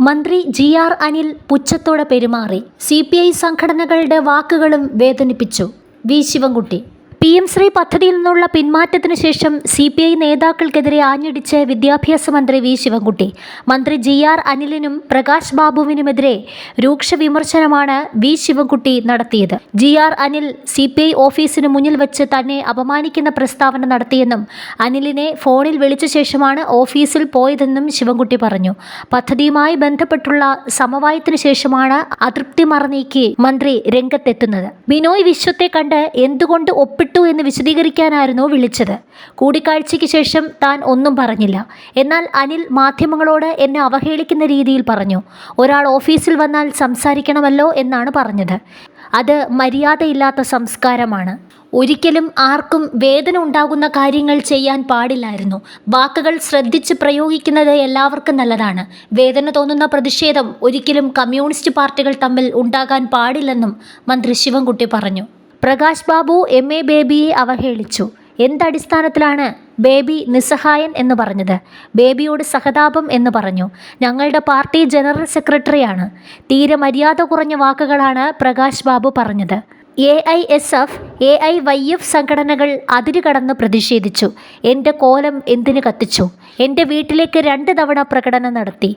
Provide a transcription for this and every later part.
മന്ത്രി G R Anil പുച്ഛത്തോടെ പെരുമാറി സി പി ഐ സംഘടനകളുടെ വാക്കുകളും വേദനിപ്പിച്ചു. V. Sivankutty P M Shri പദ്ധതിയിൽ നിന്നുള്ള പിന്മാറ്റത്തിന് ശേഷം സി പി ഐ നേതാക്കൾക്കെതിരെ ആഞ്ഞടിച്ച് വിദ്യാഭ്യാസ മന്ത്രി വി ശിവൻകുട്ടി. മന്ത്രി ജി ആർ അനിലിനും പ്രകാശ് ബാബുവിനുമെതിരെ രൂക്ഷ വിമർശനമാണ് വി ശിവൻകുട്ടി നടത്തിയത്. G R Anil C P I ഓഫീസിന് മുന്നിൽ വെച്ച് തന്നെ അപമാനിക്കുന്ന പ്രസ്താവന നടത്തിയെന്നും അനിലിനെ ഫോണിൽ വിളിച്ച ശേഷമാണ് ഓഫീസിൽ പോയതെന്നും ശിവൻകുട്ടി പറഞ്ഞു. പദ്ധതിയുമായി ബന്ധപ്പെട്ടുള്ള സമവായത്തിനു ശേഷമാണ് അതൃപ്തി മറനീക്കി മന്ത്രി രംഗത്തെത്തുന്നത്. ബിനോയ് വിശ്വത്തെ കണ്ട് എന്തുകൊണ്ട് ഒപ്പിട്ടു എന്ന് വിശദീകരിക്കാനായിരുന്നു വിളിച്ചത്. കൂടിക്കാഴ്ചയ്ക്ക് ശേഷം താൻ ഒന്നും പറഞ്ഞില്ല. എന്നാൽ അനിൽ മാധ്യമങ്ങളോട് എന്നെ അവഹേളിക്കുന്ന രീതിയിൽ പറഞ്ഞു. ഒരാൾ ഓഫീസിൽ വന്നാൽ സംസാരിക്കണമല്ലോ എന്നാണ് പറഞ്ഞത്. അത് മര്യാദയില്ലാത്ത സംസ്കാരമാണ്. ഒരിക്കലും ആർക്കും വേദന ഉണ്ടാകുന്ന കാര്യങ്ങൾ ചെയ്യാൻ പാടില്ലായിരുന്നു. വാക്കുകൾ ശ്രദ്ധിച്ച് പ്രയോഗിക്കുന്നത് എല്ലാവർക്കും നല്ലതാണ്. വേദന തോന്നുന്ന പ്രതിഷേധം ഒരിക്കലും കമ്മ്യൂണിസ്റ്റ് പാർട്ടികൾ തമ്മിൽ ഉണ്ടാകാൻ പാടില്ലെന്നും മന്ത്രി ശിവൻകുട്ടി പറഞ്ഞു. പ്രകാശ് ബാബു എം. എ. ബേബിയെ അവഹേളിച്ചു എന്തടിസ്ഥാനത്തിലാണ് ബേബി നിസ്സഹായൻ എന്ന് പറഞ്ഞത്? ബേബിയോട് സഹതാപം എന്ന് പറഞ്ഞു. ഞങ്ങളുടെ പാർട്ടി ജനറൽ സെക്രട്ടറിയാണ്. തീരെ മര്യാദ കുറഞ്ഞ വാക്കുകളാണ് പ്രകാശ് ബാബു പറഞ്ഞത്. A. I. S. F A. I. Y. F സംഘടനകൾ അതിരുകടന്ന് പ്രതിഷേധിച്ചു. എന്റെ കോലം എന്തിനു കത്തിച്ചു? എന്റെ വീട്ടിലേക്ക് രണ്ട് തവണ പ്രകടനം നടത്തി.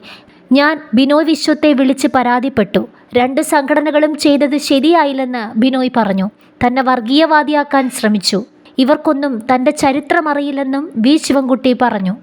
ഞാൻ ബിനോയ് വിശ്വത്തെ വിളിച്ച് പരാതിപ്പെട്ടു. രണ്ട് സംഘടനകളും ചെയ്തത് ശരിയായില്ലെന്ന് ബിനോയ് പറഞ്ഞു. തന്നെ വർഗീയവാദിയാക്കാൻ ശ്രമിച്ചു. ഇവർക്കൊന്നും തന്റെ ചരിത്രം അറിയില്ലെന്നും വി. ശിവൻകുട്ടി പറഞ്ഞു.